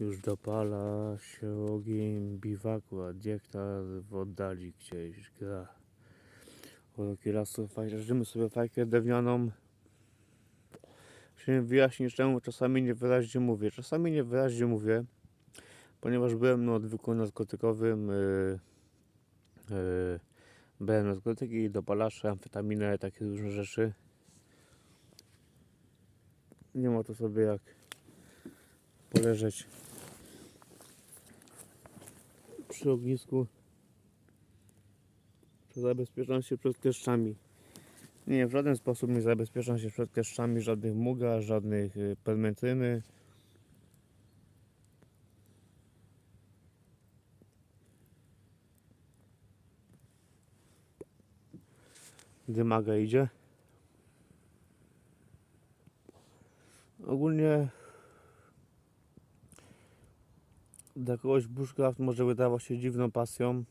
Już dopala się ogień biwaku, a diekta w oddali gdzieś gra. O kierowców fajrzymy sobie fajkę drewnianą. Chciałem wyjaśnić czemu czasami niewyraźnie mówię. Czasami niewyraźnie mówię, ponieważ byłem na odwyku narkotykowym. Yy, yy, brałem narkotyki, dopalacze, amfetaminę, takie różne rzeczy. Nie ma to sobie jak poleżeć przy ognisku. Zabezpieczam się przed kleszczami. Nie, w żaden sposób nie zabezpieczam się przed kleszczami, żadnych muga, żadnych y, permentyny. Dymaga idzie. Ogólnie dla kogoś bushcraft może wydawać się dziwną pasją.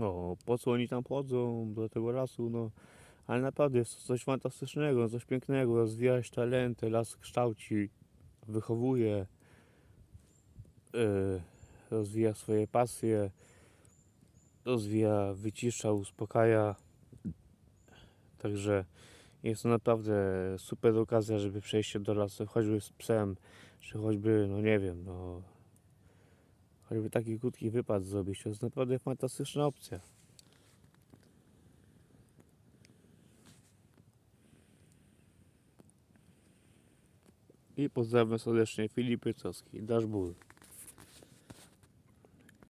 O, po co oni tam chodzą do tego lasu, no. Ale naprawdę jest to coś fantastycznego, coś pięknego. Rozwijać talenty, las kształci, wychowuje, yy, rozwija swoje pasje, rozwija, wycisza, uspokaja. Także jest to naprawdę super okazja, żeby przejść się do lasu, choćby z psem, czy choćby, no nie wiem, no choćby taki krótki wypad zrobić, to jest naprawdę fantastyczna opcja. I pozdrawiam serdecznie Filip Dasz ból.